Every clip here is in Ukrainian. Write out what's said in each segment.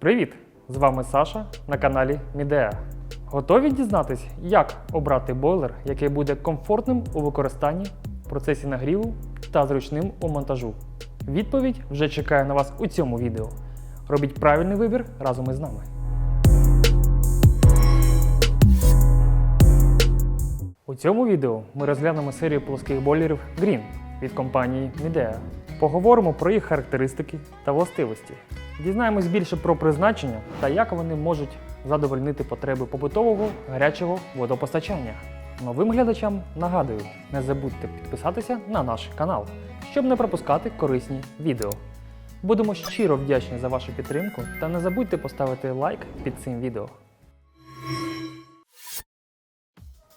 Привіт! З вами Саша на каналі Мідеа. Готові дізнатись, як обрати бойлер, який буде комфортним у використанні, процесі нагріву та зручним у монтажу? Відповідь вже чекає на вас у цьому відео. Робіть правильний вибір разом із нами. У цьому відео ми розглянемо серію плоских бойлерів Green від компанії Midea. Поговоримо про їх характеристики та властивості. Дізнаємось більше про призначення та як вони можуть задовольнити потреби побутового гарячого водопостачання. Новим глядачам нагадую, не забудьте підписатися на наш канал, щоб не пропускати корисні відео. Будемо щиро вдячні за вашу підтримку та не забудьте поставити лайк під цим відео.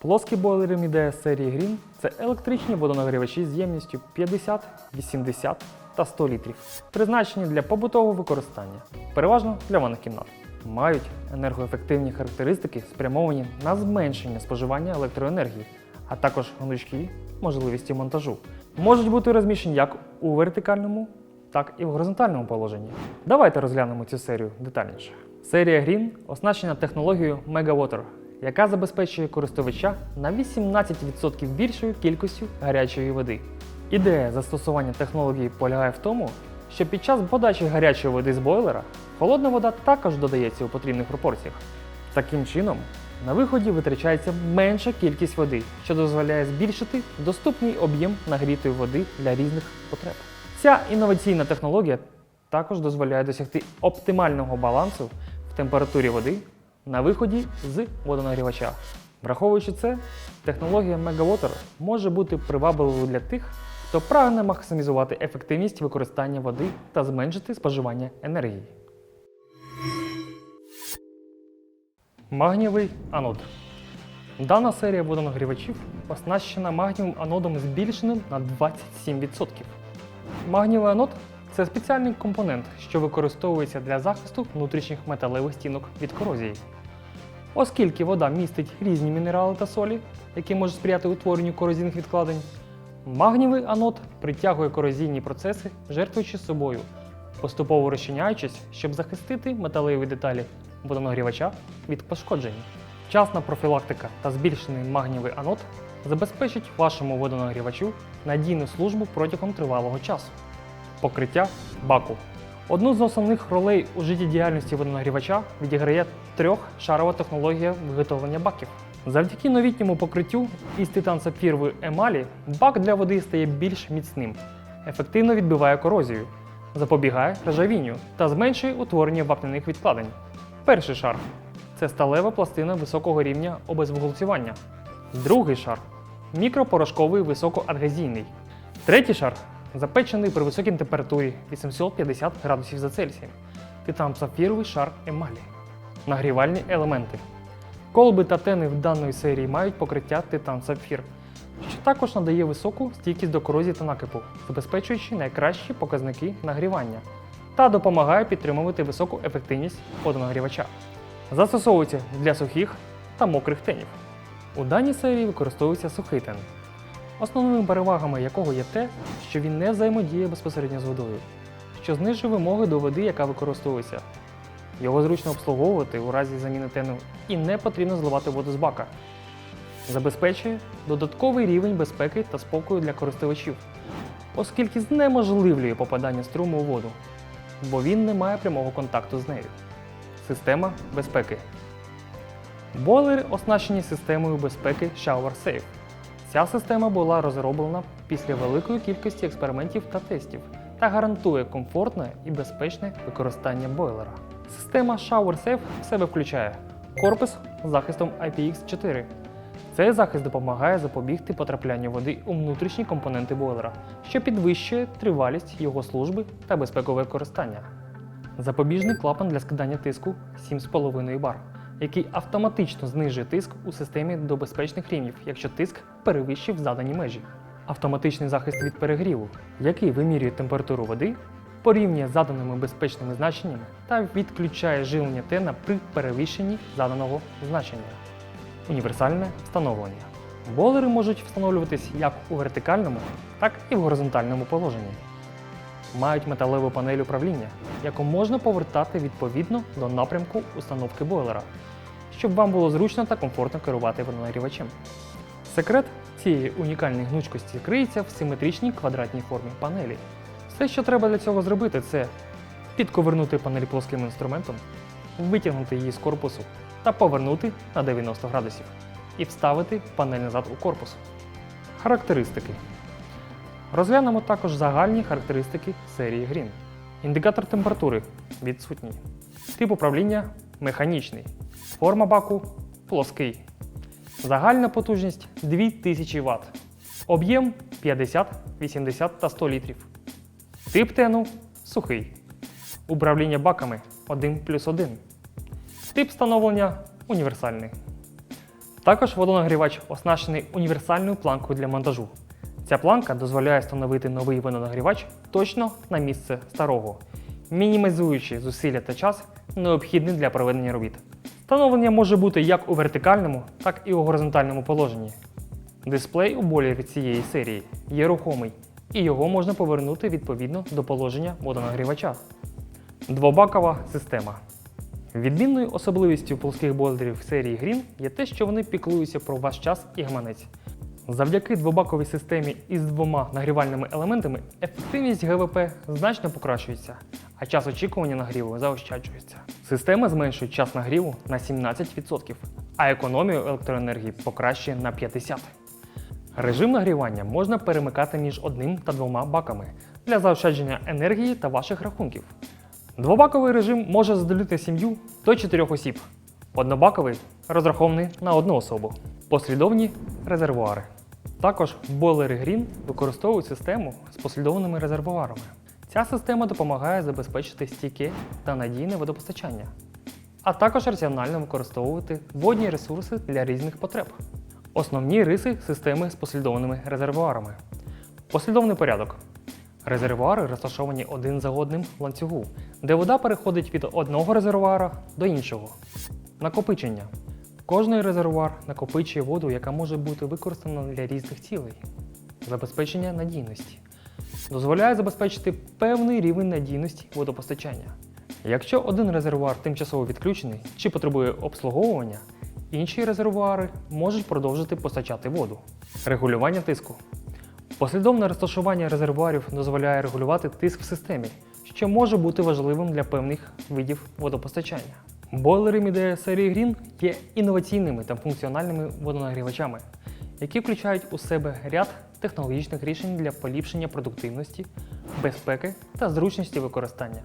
Плоскі бойлери Midea серії Green – це електричні водонагрівачі з ємністю 50, 80 та 100 літрів, призначені для побутового використання, переважно для ванних кімнат. Мають енергоефективні характеристики, спрямовані на зменшення споживання електроенергії, а також гнучкі можливості монтажу. Можуть бути розміщені як у вертикальному, так і в горизонтальному положенні. Давайте розглянемо цю серію детальніше. Серія Green оснащена технологією Megawater, яка забезпечує користувача на 18% більшою кількістю гарячої води. Ідея застосування технології полягає в тому, що під час подачі гарячої води з бойлера холодна вода також додається у потрібних пропорціях. Таким чином, на виході витрачається менша кількість води, що дозволяє збільшити доступний об'єм нагрітої води для різних потреб. Ця інноваційна технологія також дозволяє досягти оптимального балансу в температурі води на виході з водонагрівача. Враховуючи це, технологія Megawater може бути привабливою для тих, хто прагне максимізувати ефективність використання води та зменшити споживання енергії. Магнієвий анод. Дана серія водонагрівачів оснащена магнієвим анодом збільшеним на 27%. Магнієвий анод це спеціальний компонент, що використовується для захисту внутрішніх металевих стінок від корозії. Оскільки вода містить різні мінерали та солі, які можуть сприяти утворенню корозійних відкладень, магнієвий анод притягує корозійні процеси, жертвуючи собою, поступово розчиняючись, щоб захистити металеві деталі водонагрівача від пошкодження. Вчасна профілактика та збільшений магнієвий анод забезпечить вашому водонагрівачу надійну службу протягом тривалого часу. Покриття баку. Одну з основних ролей у життєдіяльності водонагрівача відіграє трьохшарова технологія виготовлення баків. Завдяки новітньому покриттю із титан-сапфірової емалі бак для води стає більш міцним, ефективно відбиває корозію, запобігає ржавінню та зменшує утворення вапняних відкладень. Перший шар це сталева пластина високого рівня обезвуглецювання. Другий шар мікропорошковий високоадгезійний. Третій шар запечений при високій температурі 850 градусів за Цельсієм. Титан сапфіровий шар емалі. Нагрівальні елементи. Колби та тени в даної серії мають покриття титан сапфір, що також надає високу стійкість до корозії та накипу, забезпечуючи найкращі показники нагрівання та допомагає підтримувати високу ефективність водонагрівача. Застосовується для сухих та мокрих тенів. У даній серії використовується сухий тен, основними перевагами якого є те, що він не взаємодіє безпосередньо з водою, що знижує вимоги до води, яка використовується. Його зручно обслуговувати у разі заміни тену і не потрібно зливати воду з бака. Забезпечує додатковий рівень безпеки та спокою для користувачів, оскільки знеможливлює попадання струму у воду, бо він не має прямого контакту з нею. Система безпеки. Бойлери оснащені системою безпеки Shower Safe. Ця система була розроблена після великої кількості експериментів та тестів та гарантує комфортне і безпечне використання бойлера. Система Shower Safe в себе включає корпус з захистом IPX4. Цей захист допомагає запобігти потраплянню води у внутрішні компоненти бойлера, що підвищує тривалість його служби та безпекове використання. Запобіжний клапан для скидання тиску 7,5 бар, який автоматично знижує тиск у системі до безпечних рівнів, якщо тиск перевищив задані межі. Автоматичний захист від перегріву, який вимірює температуру води, порівнює заданими безпечними значеннями та відключає живлення тена при перевищенні заданого значення. Універсальне встановлення. Бойлери можуть встановлюватись як у вертикальному, так і в горизонтальному положенні. мають металеву панель управління, яку можна повертати відповідно до напрямку установки бойлера, щоб вам було зручно та комфортно керувати водонагрівачем. Секрет цієї унікальної гнучкості криється в симетричній квадратній формі панелі. Все, що треба для цього зробити, це підковернути панель плоским інструментом, витягнути її з корпусу та повернути на 90 градусів і вставити панель назад у корпус. Характеристики. Розглянемо також загальні характеристики серії Green. Індикатор температури відсутній. Тип управління механічний. Форма баку плоский. Загальна потужність 2000 Вт. Об'єм 50, 80 та 100 літрів. Тип тену сухий. Управління баками 1 плюс 1. Тип встановлення універсальний. Також водонагрівач оснащений універсальною планкою для монтажу. Ця планка дозволяє встановити новий водонагрівач точно на місце старого, мінімізуючи зусилля та час, необхідний для проведення робіт. Встановлення може бути як у вертикальному, так і у горизонтальному положенні. Дисплей у бойлері цієї серії є рухомий, і його можна повернути відповідно до положення водонагрівача. Двобакова система. Відмінною особливістю плоских бойлерів серії Green є те, що вони піклуються про ваш час і гаманець. Завдяки двобаковій системі із двома нагрівальними елементами ефективність ГВП значно покращується, а час очікування нагріву заощаджується. Система зменшує час нагріву на 17%, а економію електроенергії покращує на 50%. Режим нагрівання можна перемикати між одним та двома баками для заощадження енергії та ваших рахунків. Двобаковий режим може задовольнити сім'ю до 4 осіб. Однобаковий розрахований на одну особу. Послідовні резервуари. Також бойлери Green використовують систему з послідовними резервуарами. Ця система допомагає забезпечити стійке та надійне водопостачання, а також раціонально використовувати водні ресурси для різних потреб. Основні риси системи з послідовними резервуарами. Послідовний порядок. Резервуари розташовані один за одним в ланцюгу, де вода переходить від одного резервуара до іншого. Накопичення. Кожний резервуар накопичує воду, яка може бути використана для різних цілей. Забезпечення надійності. Дозволяє забезпечити певний рівень надійності водопостачання. Якщо один резервуар тимчасово відключений чи потребує обслуговування, інші резервуари можуть продовжити постачати воду. Регулювання тиску. Послідовне розташування резервуарів дозволяє регулювати тиск в системі, що може бути важливим для певних видів водопостачання. Бойлери Midea серії Green є інноваційними та функціональними водонагрівачами, які включають у себе ряд технологічних рішень для поліпшення продуктивності, безпеки та зручності використання.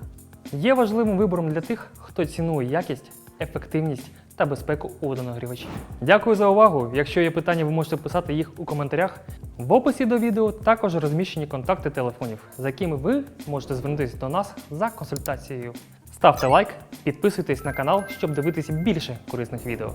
Є важливим вибором для тих, хто цінує якість, ефективність та безпеку у водонагрівачі. Дякую за увагу! Якщо є питання, ви можете писати їх у коментарях. В описі до відео також розміщені контакти телефонів, за якими ви можете звернутися до нас за консультацією. Ставте лайк, підписуйтесь на канал, щоб дивитися більше корисних відео.